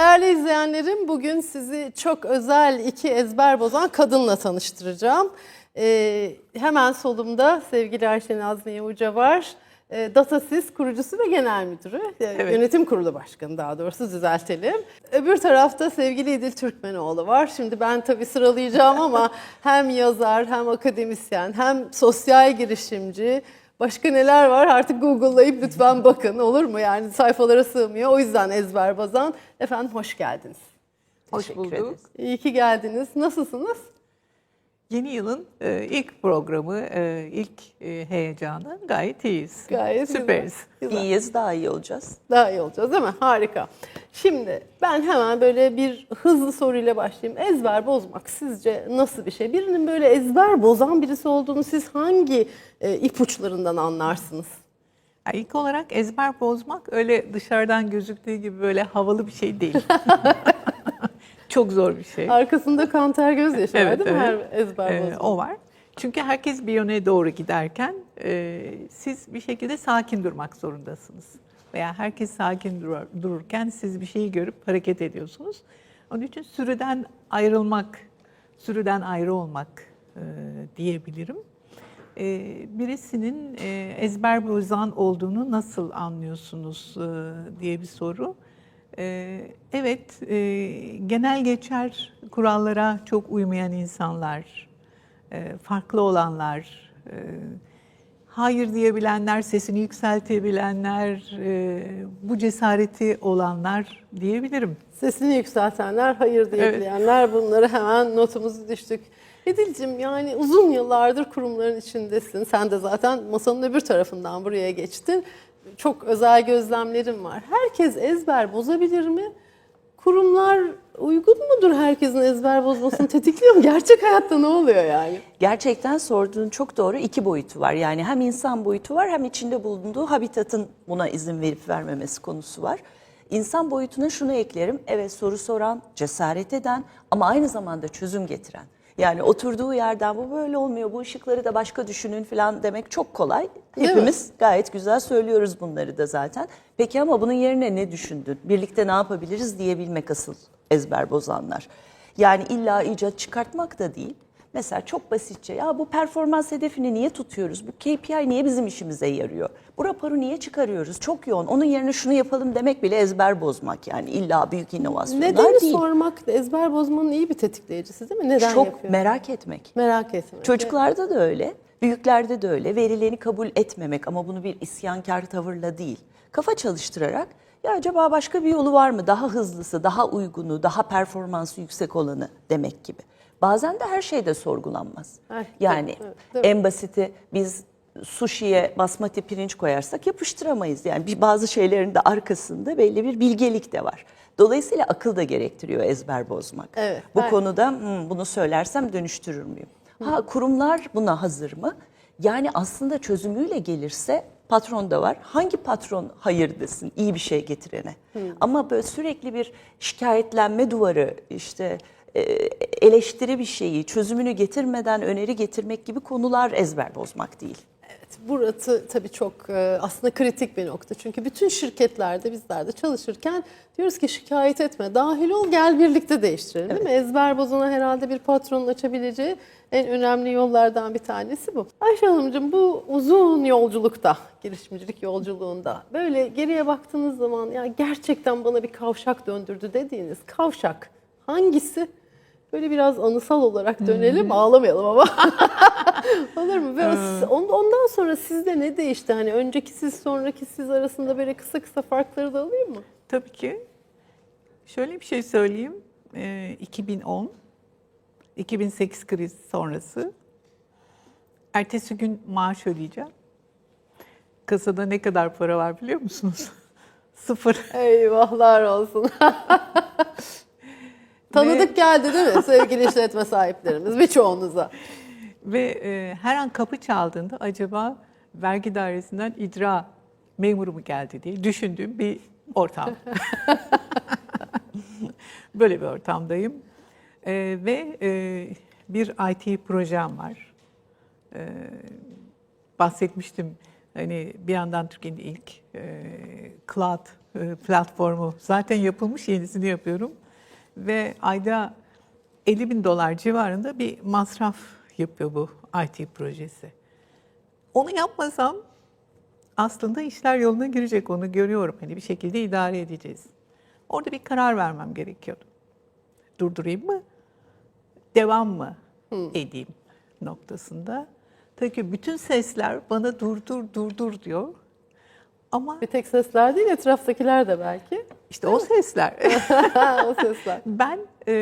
Değerli izleyenlerim, bugün sizi çok özel iki ezber bozan kadınla tanıştıracağım. Ee, hemen solumda sevgili Ayşe Nazmiye Uca var. Ee, Datasys kurucusu ve genel müdürü, e, Evet. yönetim kurulu başkanı daha doğrusu düzeltelim. Öbür tarafta sevgili İdil Türkmenoğlu var. Şimdi ben tabii sıralayacağım ama hem yazar, hem akademisyen, hem sosyal girişimci, Başka neler var artık Google'layıp lütfen bakın olur mu? Yani sayfalara sığmıyor. O yüzden ezber bazan. Efendim hoş geldiniz. Hoş Teşekkür bulduk. ederiz. İyi ki geldiniz. Nasılsınız? Yeni yılın e, ilk programı, e, ilk e, heyecanı gayet iyiyiz. Gayet. Süperiz. Güzel. İyiyiz, daha iyi olacağız. Daha iyi olacağız değil mi? Harika. Şimdi ben hemen böyle bir hızlı soruyla başlayayım. Ezber bozmak sizce nasıl bir şey? Birinin böyle ezber bozan birisi olduğunu siz hangi e, ipuçlarından anlarsınız? Yani ilk olarak ezber bozmak öyle dışarıdan gözüktüğü gibi böyle havalı bir şey değil. Çok zor bir şey. Arkasında kan ter gözyaşı var Evet, değil mi? evet. Her ezber Ee, o var. Çünkü herkes bir yöne doğru giderken e, siz bir şekilde sakin durmak zorundasınız. Veya herkes sakin durur- dururken siz bir şeyi görüp hareket ediyorsunuz. Onun için sürüden ayrılmak, sürüden ayrı olmak e, diyebilirim. E, birisinin e, ezber bozan olduğunu nasıl anlıyorsunuz e, diye bir soru. E, evet, e, genel geçer kurallara çok uymayan insanlar, e, farklı olanlar, e, hayır diyebilenler, sesini yükseltebilenler, bu cesareti olanlar diyebilirim. Sesini yükseltenler, hayır diyebilenler bunları hemen notumuzu düştük. Edil'cim yani uzun yıllardır kurumların içindesin. Sen de zaten masanın öbür tarafından buraya geçtin. Çok özel gözlemlerim var. Herkes ezber bozabilir mi? Kurumlar uygun mudur herkesin ezber bozmasını tetikliyor mu? Gerçek hayatta ne oluyor yani? Gerçekten sorduğun çok doğru iki boyutu var. Yani hem insan boyutu var hem içinde bulunduğu habitatın buna izin verip vermemesi konusu var. İnsan boyutuna şunu eklerim. Evet soru soran, cesaret eden ama aynı zamanda çözüm getiren. Yani oturduğu yerden bu böyle olmuyor, bu ışıkları da başka düşünün falan demek çok kolay. Değil mi? Hepimiz gayet güzel söylüyoruz bunları da zaten. Peki ama bunun yerine ne düşündün? Birlikte ne yapabiliriz diyebilmek asıl ezber bozanlar. Yani illa icat çıkartmak da değil. Mesela çok basitçe ya bu performans hedefini niye tutuyoruz? Bu KPI niye bizim işimize yarıyor? Bu raporu niye çıkarıyoruz? Çok yoğun. Onun yerine şunu yapalım demek bile ezber bozmak. Yani illa büyük inovasyonlar Nedeni değil. sormak ezber bozmanın iyi bir tetikleyicisi değil mi? Neden Çok yapıyor? merak etmek. Merak etmek. Çocuklarda da öyle, büyüklerde de öyle. Verileni kabul etmemek ama bunu bir isyankar tavırla değil. Kafa çalıştırarak ya acaba başka bir yolu var mı? Daha hızlısı, daha uygunu, daha performansı yüksek olanı demek gibi. Bazen de her şey de sorgulanmaz. Evet, Yani evet, mi? en basiti biz sushi'ye basmati pirinç koyarsak yapıştıramayız. Yani bir bazı şeylerin de arkasında belli bir bilgelik de var. Dolayısıyla akıl da gerektiriyor ezber bozmak. Evet, Bu ben- konuda "Hmm, bunu söylersem dönüştürür müyüm? Ha kurumlar buna hazır mı? Yani aslında çözümüyle gelirse patron da var. Hangi patron hayır desin iyi bir şey getirene? Ama böyle sürekli bir şikayetlenme duvarı işte eleştiri bir şeyi çözümünü getirmeden öneri getirmek gibi konular ezber bozmak değil. Evet, burası tabii çok e, aslında kritik bir nokta. Çünkü bütün şirketlerde bizler de çalışırken diyoruz ki şikayet etme, dahil ol, gel birlikte değiştirelim değil mi? Ezber bozana herhalde bir patronun açabileceği en önemli yollardan bir tanesi bu. Ayşe Hanımcığım bu uzun yolculukta, girişimcilik yolculuğunda böyle geriye baktığınız zaman ya gerçekten bana bir kavşak döndürdü dediğiniz kavşak hangisi? Böyle biraz anısal olarak dönelim, ağlamayalım ama. Olur mu? Ve on- ondan sonra sizde ne değişti? Hani önceki siz, sonraki siz arasında böyle kısa kısa farkları da alayım mı? Tabii ki. Şöyle bir şey söyleyeyim. Ee, 2010, 2008 kriz sonrası. Ertesi gün maaş ödeyeceğim. Kasada ne kadar para var biliyor musunuz? Sıfır. Eyvahlar olsun. Tanıdık geldi değil mi sevgili işletme sahiplerimiz birçoğunuza? Ve e, her an kapı çaldığında acaba vergi dairesinden icra memuru mu geldi diye düşündüğüm bir ortam. Böyle bir ortamdayım. E, ve e, bir IT projem var. E, bahsetmiştim. Hani bir yandan Türkiye'nin ilk e, cloud e, platformu. Zaten yapılmış yenisini yapıyorum. Ve ayda 50 bin dolar civarında bir masraf yapıyor bu IT projesi. Onu yapmasam aslında işler yoluna girecek onu görüyorum. Hani bir şekilde idare edeceğiz. Orada bir karar vermem gerekiyordu. Durdurayım mı? Devam mı edeyim noktasında. Tabii ki bütün sesler bana durdur durdur diyor. Ama Bir tek sesler değil etraftakiler de belki. İşte o sesler. o sesler. Ben e,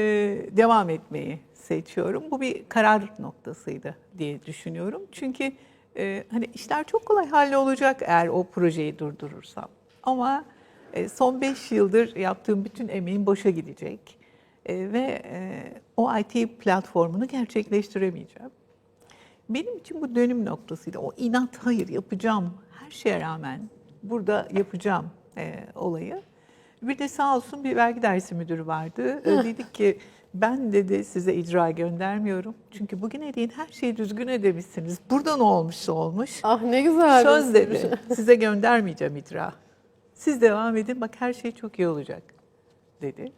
devam etmeyi seçiyorum. Bu bir karar noktasıydı diye düşünüyorum. Çünkü e, hani işler çok kolay hallolacak eğer o projeyi durdurursam. Ama e, son 5 yıldır yaptığım bütün emeğim boşa gidecek. E, ve e, o IT platformunu gerçekleştiremeyeceğim. Benim için bu dönüm noktasıydı. O inat hayır yapacağım her şeye rağmen burada yapacağım e, olayı. Bir de sağ olsun bir vergi dairesi müdürü vardı. E, Dedik ki ben dedi size icra göndermiyorum. Çünkü bugüne değin her şeyi düzgün edemişsiniz. Burada ne olmuşsa olmuş. Ah ne güzel. Söz dedi size göndermeyeceğim icra. Siz devam edin bak her şey çok iyi olacak dedi.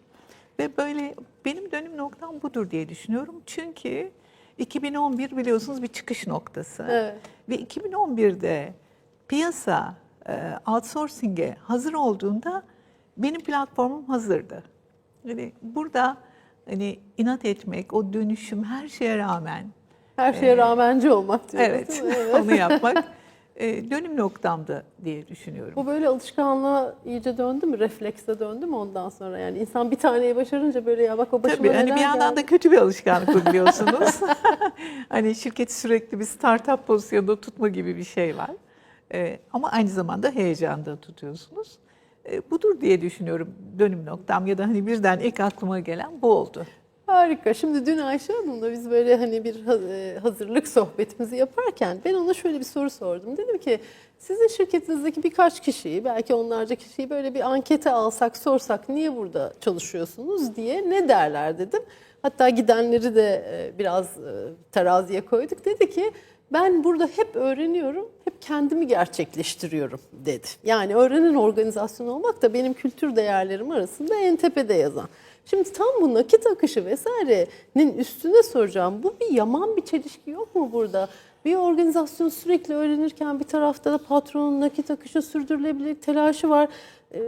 Ve böyle benim dönüm noktam budur diye düşünüyorum. Çünkü 2011 biliyorsunuz bir çıkış noktası. Evet. Ve 2011'de piyasa e, outsourcing'e hazır olduğunda benim platformum hazırdı. Yani burada hani inat etmek, o dönüşüm her şeye rağmen Her şeye rağmenci olmak diyoruz. evet? Evet. onu yapmak e, dönüm noktamdı diye düşünüyorum. Bu böyle alışkanlığa iyice döndü mü? Reflekse döndü mü ondan sonra? Yani insan bir taneyi başarınca böyle ya bak o başıma Tabii hani bir yandan geldi. da kötü bir alışkanlık biliyorsunuz. hani şirketi sürekli bir startup pozisyonda tutma gibi bir şey var. Ee, ama aynı zamanda heyecanda tutuyorsunuz. Ee, budur diye düşünüyorum dönüm noktam ya da hani birden ilk aklıma gelen bu oldu. Harika. Şimdi dün Ayşe Hanım'la biz böyle hani bir e, hazırlık sohbetimizi yaparken ben ona şöyle bir soru sordum. Dedim ki sizin şirketinizdeki birkaç kişiyi belki onlarca kişiyi böyle bir ankete alsak sorsak niye burada çalışıyorsunuz diye ne derler dedim. Hatta gidenleri de e, biraz e, teraziye koyduk. Dedi ki ben burada hep öğreniyorum, hep kendimi gerçekleştiriyorum dedi. Yani öğrenen organizasyon olmak da benim kültür değerlerim arasında en tepede yazan. Şimdi tam bu nakit akışı vesairenin üstüne soracağım. Bu bir yaman bir çelişki yok mu burada? Bir organizasyon sürekli öğrenirken bir tarafta da patronun nakit akışı sürdürülebilir telaşı var. Ee,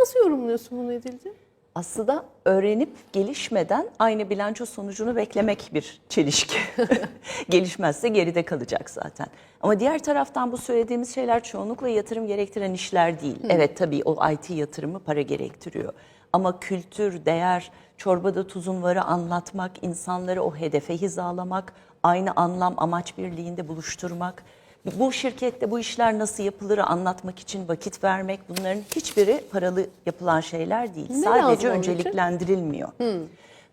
nasıl yorumluyorsun bunu Edil'ciğim? Aslında öğrenip gelişmeden aynı bilanço sonucunu beklemek bir çelişki. Gelişmezse geride kalacak zaten. Ama diğer taraftan bu söylediğimiz şeyler çoğunlukla yatırım gerektiren işler değil. Evet tabii o IT yatırımı para gerektiriyor. Ama kültür, değer, çorbada tuzun varı anlatmak, insanları o hedefe hizalamak, aynı anlam, amaç birliğinde buluşturmak, bu şirkette bu işler nasıl yapılır anlatmak için vakit vermek bunların hiçbiri paralı yapılan şeyler değil. Ne Sadece önceliklendirilmiyor.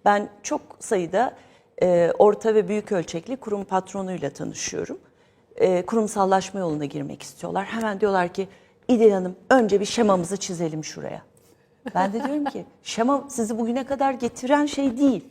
Ben çok sayıda e, orta ve büyük ölçekli kurum patronuyla tanışıyorum. E, kurumsallaşma yoluna girmek istiyorlar. Hemen diyorlar ki İdil Hanım önce bir şemamızı çizelim şuraya. Ben de diyorum ki şema sizi bugüne kadar getiren şey değil.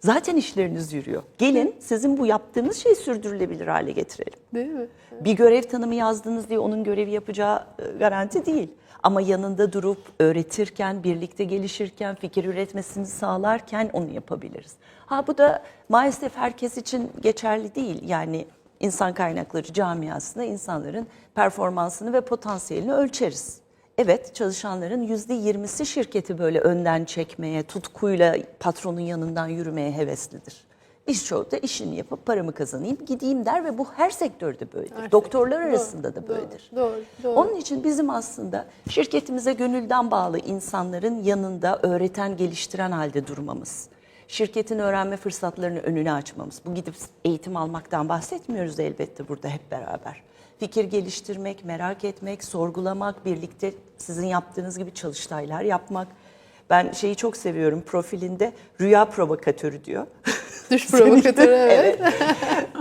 Zaten işleriniz yürüyor. Gelin sizin bu yaptığınız şeyi sürdürülebilir hale getirelim. Değil mi? Bir görev tanımı yazdınız diye onun görevi yapacağı e, garanti değil. Ama yanında durup öğretirken, birlikte gelişirken, fikir üretmesini sağlarken onu yapabiliriz. Ha bu da maalesef herkes için geçerli değil. Yani insan kaynakları camiasında insanların performansını ve potansiyelini ölçeriz. Evet çalışanların yüzde yirmisi şirketi böyle önden çekmeye, tutkuyla patronun yanından yürümeye heveslidir. Birçoğu da işini yapıp paramı kazanayım gideyim der ve bu her sektörde böyledir. Her Doktorlar sektör. arasında da Doğru, böyledir. Doğru, doğru. Onun için bizim aslında şirketimize gönülden bağlı insanların yanında öğreten, geliştiren halde durmamız. Şirketin öğrenme fırsatlarını önüne açmamız. Bu gidip eğitim almaktan bahsetmiyoruz elbette burada hep beraber. Fikir geliştirmek, merak etmek, sorgulamak, birlikte sizin yaptığınız gibi çalıştaylar yapmak. Ben şeyi çok seviyorum profilinde rüya provokatörü diyor. Düş provokatörü evet.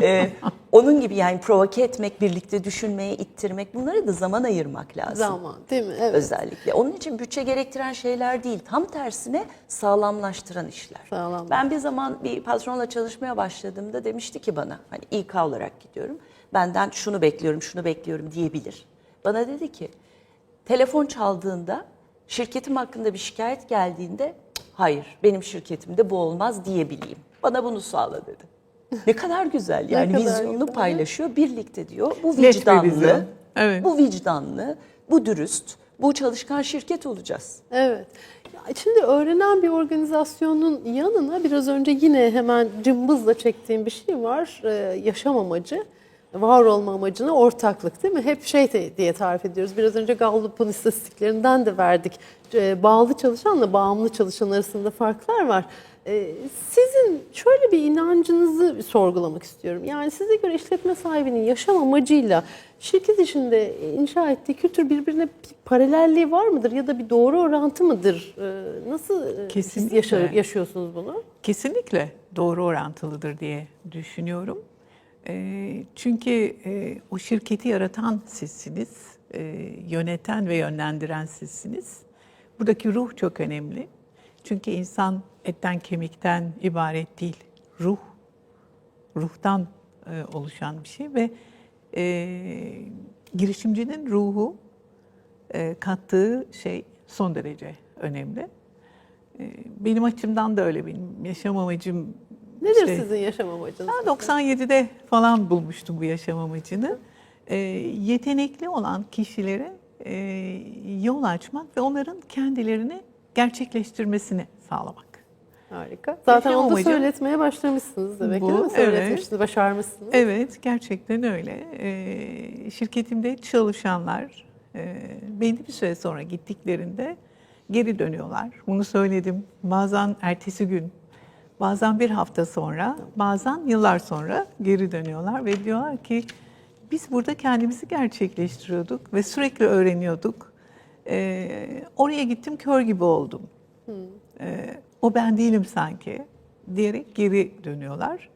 Ee, onun gibi yani provoke etmek, birlikte düşünmeye ittirmek bunlara da zaman ayırmak lazım. Zaman değil mi? Evet. Özellikle. Onun için bütçe gerektiren şeyler değil. Tam tersine sağlamlaştıran işler. Sağlam. Ben bir zaman bir patronla çalışmaya başladığımda demişti ki bana hani İK olarak gidiyorum. Benden şunu bekliyorum, şunu bekliyorum diyebilir. Bana dedi ki telefon çaldığında Şirketim hakkında bir şikayet geldiğinde "Cık, hayır benim şirketimde bu olmaz diyebileyim. Bana bunu sağla dedi. Ne kadar güzel yani kadar vizyonunu güzel. paylaşıyor birlikte diyor. Bu vicdanlı. Evet. bu vicdanlı, bu dürüst, bu çalışkan şirket olacağız. Evet. Şimdi öğrenen bir organizasyonun yanına biraz önce yine hemen cımbızla çektiğim bir şey var. Ee, yaşam amacı, var olma amacına ortaklık değil mi? Hep şey diye tarif ediyoruz. Biraz önce Gallup'un istatistiklerinden de verdik. Ee, bağlı çalışanla bağımlı çalışan arasında farklar var. Ee, sizin şöyle bir inancınızı sorgulamak istiyorum. Yani size göre işletme sahibinin yaşam amacıyla şirket içinde inşa ettiği kültür birbirine bir paralelliği var mıdır ya da bir doğru orantı mıdır? Nasıl e, siz Kesinlikle. yaşa- yaşıyorsunuz bunu? Kesinlikle doğru orantılıdır diye düşünüyorum. Ee, Çünkü e, o şirketi yaratan sizsiniz, e, yöneten ve yönlendiren sizsiniz. Buradaki ruh çok önemli. Çünkü insan etten kemikten ibaret değil, ruh, ruhtan e, oluşan bir şey ve girişimcinin ruhu kattığı şey son derece önemli. Benim açımdan da öyle benim yaşam amacım. Nedir işte- sizin yaşam amacınız? ben 97'de falan bulmuştum bu yaşam amacını. E, yetenekli olan kişilere e, yol açmak ve onların kendilerini gerçekleştirmesini sağlamak. Harika. Zaten Yaşam onu da söyletmeye başlamışsınız demek bu, değil mi? evet. Söyletmişsiniz, başarmışsınız. Evet, gerçekten öyle. E, şirketimde çalışanlar e, belli bir süre sonra gittiklerinde geri dönüyorlar. Bunu söyledim. Bazen ertesi gün, bazen bir hafta sonra, bazen yıllar sonra geri dönüyorlar ve diyorlar ki biz burada kendimizi gerçekleştiriyorduk ve sürekli öğreniyorduk. E, oraya gittim kör gibi oldum. E, o ben değilim sanki diyerek geri dönüyorlar.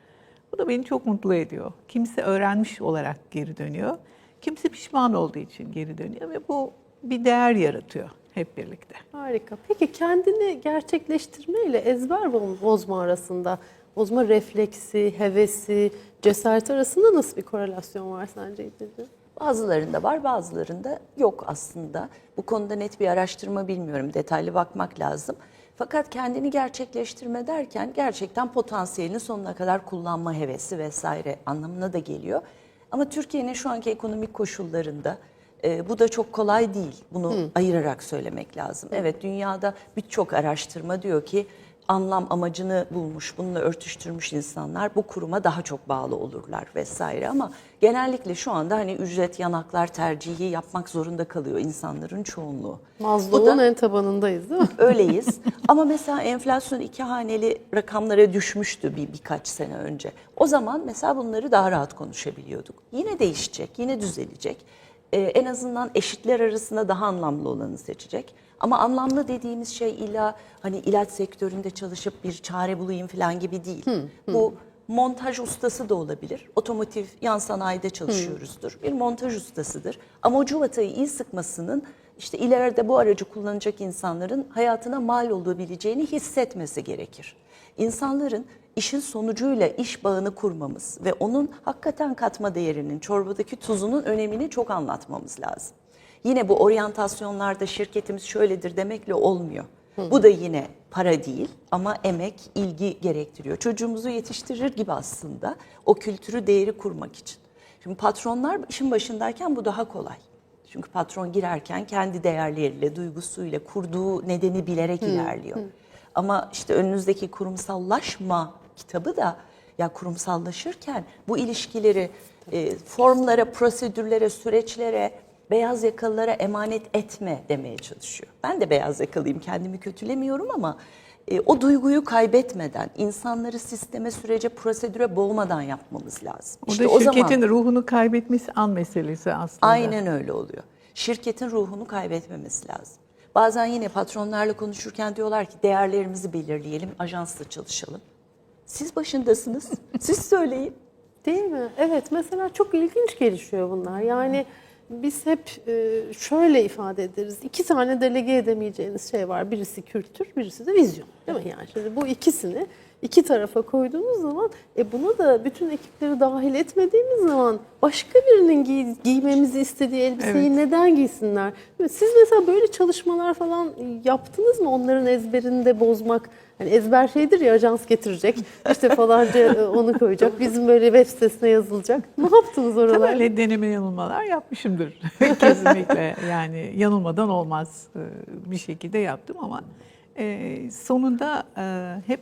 Bu da beni çok mutlu ediyor. Kimisi öğrenmiş olarak geri dönüyor. Kimisi pişman olduğu için geri dönüyor ve bu bir değer yaratıyor hep birlikte. Harika. Peki kendini gerçekleştirme ile ezber bo- bozma arasında, bozma refleksi, hevesi, cesaret arasında nasıl bir korelasyon var sence İdil'ciğim? Bazılarında var, bazılarında yok aslında. Bu konuda net bir araştırma bilmiyorum, detaylı bakmak lazım. Fakat kendini gerçekleştirme derken gerçekten potansiyelini sonuna kadar kullanma hevesi vesaire anlamına da geliyor. Ama Türkiye'nin şu anki ekonomik koşullarında e, bu da çok kolay değil. Bunu ayırarak söylemek lazım. Evet dünyada birçok araştırma diyor ki anlam amacını bulmuş, bununla örtüştürmüş insanlar bu kuruma daha çok bağlı olurlar vesaire ama genellikle şu anda hani ücret yanaklar tercihi yapmak zorunda kalıyor insanların çoğunluğu. Maslow'un en tabanındayız değil mi? öyleyiz. ama mesela enflasyon iki haneli rakamlara düşmüştü bir birkaç sene önce. O zaman mesela bunları daha rahat konuşabiliyorduk. Yine değişecek, yine düzelecek. Ee, en azından eşitler arasında daha anlamlı olanı seçecek. Ama anlamlı dediğimiz şey illa hani ilaç sektöründe çalışıp bir çare bulayım falan gibi değil. Bu montaj ustası da olabilir. Otomotiv yan sanayide çalışıyoruzdur. Bir montaj ustasıdır. Ama o cuvatayı iyi sıkmasının işte ileride bu aracı kullanacak insanların hayatına mal olabileceğini hissetmesi gerekir. İnsanların işin sonucuyla iş bağını kurmamız ve onun hakikaten katma değerinin, çorbadaki tuzunun önemini çok anlatmamız lazım. Yine bu oryantasyonlarda şirketimiz şöyledir demekle olmuyor. Bu da yine para değil ama emek, ilgi gerektiriyor. Çocuğumuzu yetiştirir gibi aslında o kültürü, değeri kurmak için. Şimdi patronlar işin başındayken bu daha kolay. Çünkü patron girerken kendi değerleriyle, duygusuyla, kurduğu nedeni bilerek ilerliyor. Ama işte önünüzdeki kurumsallaşma kitabı da ya kurumsallaşırken bu ilişkileri e, formlara, prosedürlere, süreçlere, beyaz yakalılara emanet etme demeye çalışıyor. Ben de beyaz yakalıyım, kendimi kötülemiyorum ama e, o duyguyu kaybetmeden, insanları sisteme, sürece, prosedüre boğmadan yapmamız lazım. İşte da o şirketin zaman ruhunu kaybetmesi an meselesi aslında. aynen öyle oluyor. Şirketin ruhunu kaybetmemesi lazım. Bazen yine patronlarla konuşurken diyorlar ki değerlerimizi belirleyelim, ajansla çalışalım. Siz başındasınız, siz söyleyin. Değil mi? Evet mesela çok ilginç gelişiyor bunlar. Yani biz hep e, şöyle ifade ederiz. İki tane delege edemeyeceğiniz şey var. Birisi kültür, birisi de vizyon. Değil mi? Yani şimdi bu ikisini iki tarafa koyduğumuz zaman e buna da bütün ekipleri dahil etmediğimiz zaman başka birinin giy- giymemizi istediği elbiseyi Evet. neden giysinler? Siz mesela böyle çalışmalar falan yaptınız mı? Onların ezberini de bozmak. Hani ezber şeydir ya ajans getirecek. işte falanca e, onu koyacak. Bizim böyle web sitesine yazılacak. Ne yaptınız Tabii oralar? öyle deneme yanılmalar yapmışımdır. Kesinlikle yani yanılmadan olmaz e, bir şekilde yaptım ama e, sonunda hep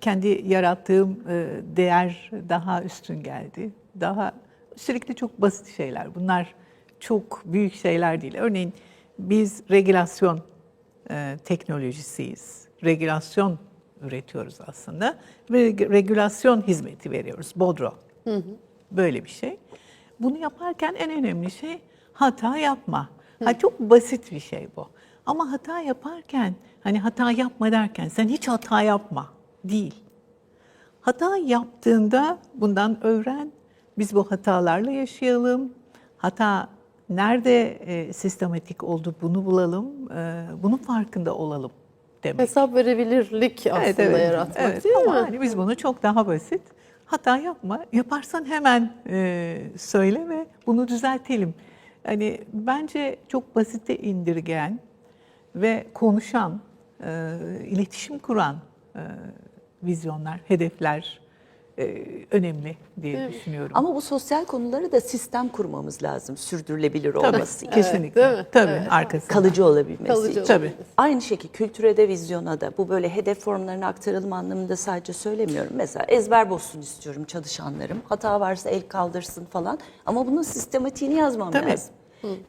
kendi yarattığım e, değer daha üstün geldi. Daha sürekli çok basit şeyler. Bunlar çok büyük şeyler değil. Örneğin biz regülasyon e, teknolojisiyiz. Regülasyon üretiyoruz aslında. Ve regülasyon hizmeti veriyoruz. Bodro. Böyle bir şey. Bunu yaparken en önemli şey hata yapma. Ha çok basit bir şey bu. Ama hata yaparken hani hata yapma derken sen hiç hata yapma değil. Hata yaptığında bundan öğren. Biz bu hatalarla yaşayalım. Hata nerede e, sistematik oldu bunu bulalım. E, bunun farkında olalım demek. Hesap verebilirlik aslında yaratmak evet. değil Ama mi? hani biz bunu çok daha basit. Hata yapma. Yaparsan hemen e, söyle ve bunu düzeltelim. Hani bence çok basite indirgen ve konuşan, e, iletişim kuran e, vizyonlar, hedefler e, önemli diye düşünüyorum. Ama bu sosyal konuları da sistem kurmamız lazım sürdürülebilir Tabii, olması için. kesinlikle. değil mi? Tabii, Evet. arkasında. Kalıcı olabilmesi Kalıcı için. Tabii. Aynı şekilde kültüre de vizyona da bu böyle hedef formlarına aktaralım anlamında sadece söylemiyorum. Mesela ezber bozsun istiyorum çalışanlarım. Hata varsa el kaldırsın falan. Ama bunun sistematiğini yazmam Tabii. lazım.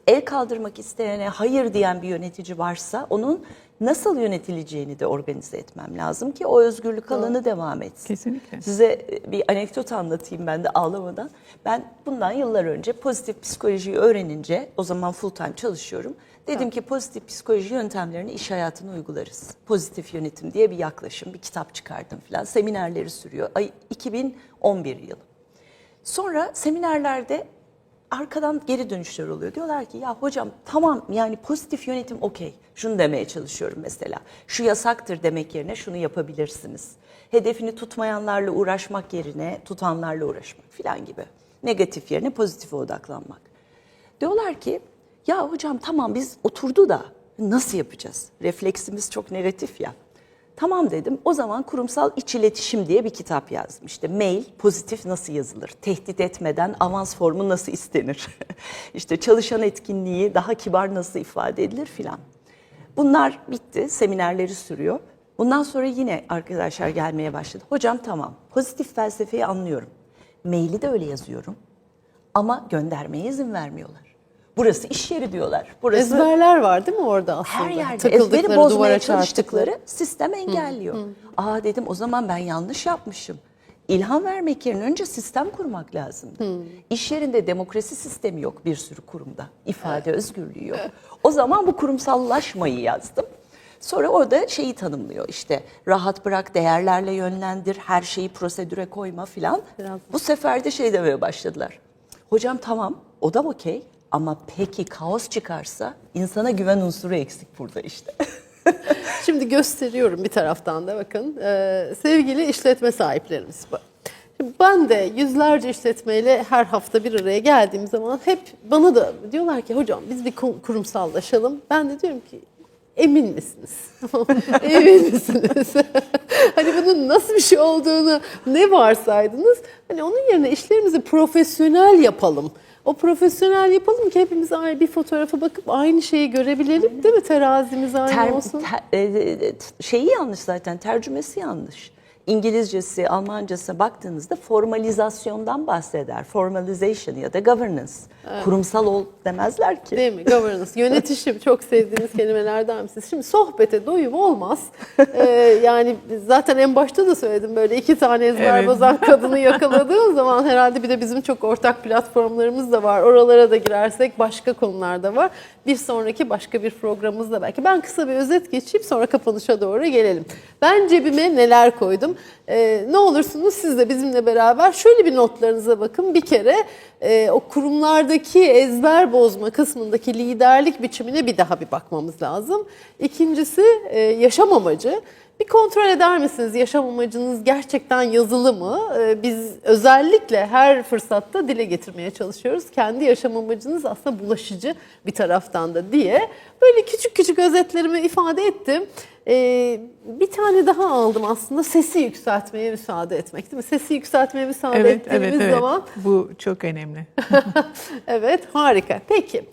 El kaldırmak isteyene hayır diyen bir yönetici varsa onun nasıl yönetileceğini de organize etmem lazım ki o özgürlük alanı devam etsin. Kesinlikle. Size bir anekdot anlatayım ben de ağlamadan. Ben bundan yıllar önce pozitif psikolojiyi öğrenince, o zaman full time çalışıyorum. Dedim ki pozitif psikoloji yöntemlerini iş hayatına uygularız. Pozitif yönetim diye bir yaklaşım, bir kitap çıkardım falan. Seminerleri sürüyor. Ay 2011 yılı. Sonra seminerlerde arkadan geri dönüşler oluyor. Diyorlar ki ya hocam tamam yani pozitif yönetim okey. Şunu demeye çalışıyorum mesela. Şu yasaktır demek yerine şunu yapabilirsiniz. Hedefini tutmayanlarla uğraşmak yerine tutanlarla uğraşmak falan gibi. Negatif yerine pozitife odaklanmak. Diyorlar ki ya hocam tamam biz oturdu da nasıl yapacağız? Refleksimiz çok negatif ya. Tamam dedim. O zaman kurumsal iç iletişim diye bir kitap yazdım. İşte mail pozitif nasıl yazılır? Tehdit etmeden avans formu nasıl istenir? işte çalışan etkinliği daha kibar nasıl ifade edilir filan. Bunlar bitti. Seminerleri sürüyor. Bundan sonra yine arkadaşlar gelmeye başladı. Hocam tamam. Pozitif felsefeyi anlıyorum. Maili de öyle yazıyorum. Ama göndermeye izin vermiyorlar. Burası iş yeri diyorlar. Burası Ezberler var değil mi orada aslında? her yerde ezberi bozmaya duvara çalıştıkları sistem engelliyor. Aa dedim o zaman ben yanlış yapmışım. İlham vermek yerine önce sistem kurmak lazım. İş yerinde demokrasi sistemi yok bir sürü kurumda. İfade özgürlüğü yok. O zaman bu kurumsallaşmayı yazdım. Sonra orada şeyi tanımlıyor işte rahat bırak, değerlerle yönlendir, her şeyi prosedüre koyma filan. Bu sefer de şey demeye başladılar. Hocam tamam o da okey ama peki kaos çıkarsa insana güven unsuru eksik burada işte. Şimdi gösteriyorum bir taraftan da bakın. Ee, sevgili işletme sahiplerimiz. Ben de yüzlerce işletmeyle her hafta bir araya geldiğim zaman hep bana da diyorlar ki hocam biz bir kur- kurumsallaşalım. Ben de diyorum ki emin misiniz? emin misiniz? hani bunun nasıl bir şey olduğunu ne varsaydınız hani onun yerine işlerimizi profesyonel yapalım. O profesyonel yapalım ki hepimiz aynı bir fotoğrafa bakıp aynı şeyi görebilelim değil mi? Terazimiz aynı Ter, olsun. ter- e, e, şeyi yanlış zaten, tercümesi yanlış. İngilizcesi, Almancası baktığınızda formalizasyondan bahseder. Formalization ya da governance. Kurumsal ol demezler ki. Değil mi? Governance, yönetişim çok sevdiğiniz kelimelerden misiniz? Şimdi sohbete doyum olmaz. Ee, yani zaten en başta da söyledim böyle iki tane ezber Evet. bozan kadını yakaladığın zaman herhalde bir de bizim çok ortak platformlarımız da var. Oralara da girersek başka konular da var. Bir sonraki başka bir programımızda belki. Ben kısa bir özet geçeyim sonra kapanışa doğru gelelim. Ben cebime neler koydum? Ee, ne olursunuz siz de bizimle beraber şöyle bir notlarınıza bakın. Bir kere e, o kurumlardaki ezber bozma kısmındaki liderlik biçimine bir daha bir bakmamız lazım. İkincisi e, yaşam amacı. Bir kontrol eder misiniz? Yaşam amacınız gerçekten yazılı mı? Ee, Biz özellikle her fırsatta dile getirmeye çalışıyoruz. Kendi yaşam amacınız aslında bulaşıcı bir taraftan da diye. Böyle küçük küçük özetlerimi ifade ettim. Ee, bir tane daha aldım aslında sesi yükseltmeye müsaade etmek değil mi? Sesi yükseltmeye müsaade Evet, evet, ettiğimiz evet. zaman Bu çok önemli. Evet, harika. Peki,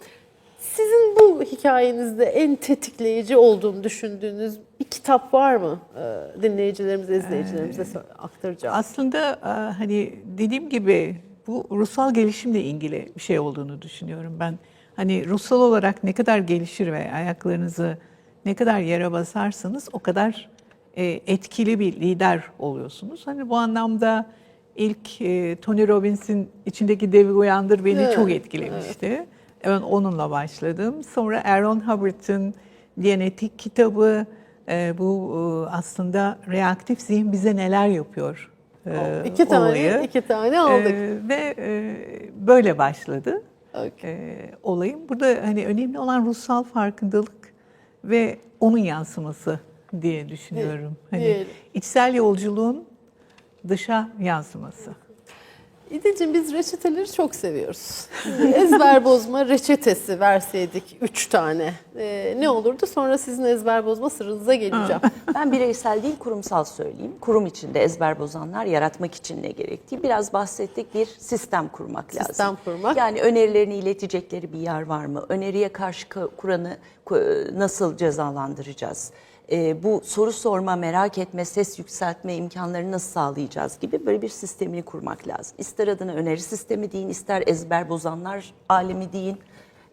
sizin bu hikayenizde en tetikleyici olduğunu düşündüğünüz bir kitap var mı? Ee, dinleyicilerimize, izleyicilerimize sö- aktaracağım. Aslında e, hani dediğim gibi bu ruhsal gelişimle ilgili bir şey olduğunu düşünüyorum ben. Hani ruhsal olarak ne kadar gelişir ve ayaklarınızı ne kadar yere basarsanız o kadar e, etkili bir lider oluyorsunuz. Hani bu anlamda ilk e, Tony Robbins'in içindeki devi uyandır beni Evet, çok etkilemişti. Ben onunla başladım. Sonra Aaron Hubbard'ın Diyanetik kitabı e, bu e, aslında reaktif zihin bize neler yapıyor e, iki tane, olayı. iki tane aldık. E, ve e, böyle başladı Okey. e, olayım. Burada hani önemli olan ruhsal farkındalık ve onun yansıması diye düşünüyorum. Hani içsel yolculuğun dışa yansıması. İdil'cim biz reçeteleri çok seviyoruz. Ezber bozma reçetesi verseydik üç tane ee, ne olurdu? Sonra sizin ezber bozma sırrınıza geleceğim. Ben bireysel değil kurumsal söyleyeyim. Kurum içinde ezber bozanlar yaratmak için ne gerektiği biraz bahsettik bir sistem kurmak lazım. Sistem kurmak. Yani önerilerini iletecekleri bir yer var mı? Öneriye karşı ka- kuranı ku- nasıl cezalandıracağız? Ee, bu soru sorma, merak etme, ses yükseltme imkanlarını nasıl sağlayacağız gibi böyle bir sistemini kurmak lazım. İster adına öneri sistemi deyin, ister ezber bozanlar alemi deyin,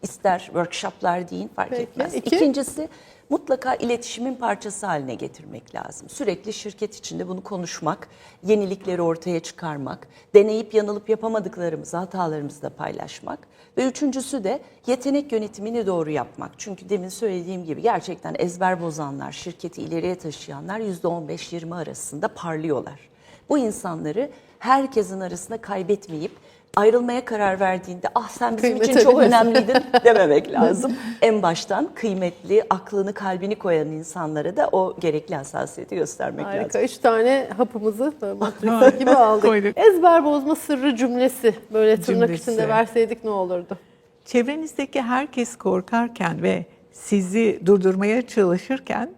ister workshoplar deyin fark Peki, etmez. iki. İkincisi mutlaka iletişimin parçası haline getirmek lazım. Sürekli şirket içinde bunu konuşmak, yenilikleri ortaya çıkarmak, deneyip yanılıp yapamadıklarımızı, hatalarımızı da paylaşmak. Ve üçüncüsü de yetenek yönetimini doğru yapmak. Çünkü demin söylediğim gibi gerçekten ezber bozanlar, şirketi ileriye taşıyanlar %15-20 arasında parlıyorlar. Bu insanları herkesin arasında kaybetmeyip ayrılmaya karar verdiğinde ah sen bizim Kıymet için çok önemliydin dememek lazım. en baştan kıymetli, aklını, kalbini koyan insanlara da o gerekli hassasiyeti göstermek Harika. lazım. Üç tane hapımızı böyle matrix gibi aldık. Koyduk. Ezber bozma sırrı cümlesi böyle tırnak Cümlesi. içinde verseydik ne olurdu? Çevrenizdeki herkes korkarken ve sizi durdurmaya çalışırken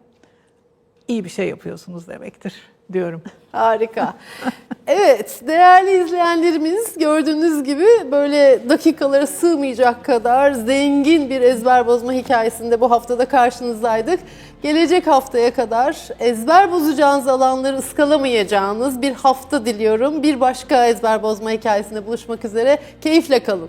iyi bir şey yapıyorsunuz demektir diyorum. Harika. Evet, değerli izleyenlerimiz gördüğünüz gibi böyle dakikalara sığmayacak kadar zengin bir ezber bozma hikayesinde bu haftada karşınızdaydık. Gelecek haftaya kadar ezber bozacağınız alanları ıskalamayacağınız bir hafta diliyorum. Bir başka ezber bozma hikayesinde buluşmak üzere. Keyifle kalın.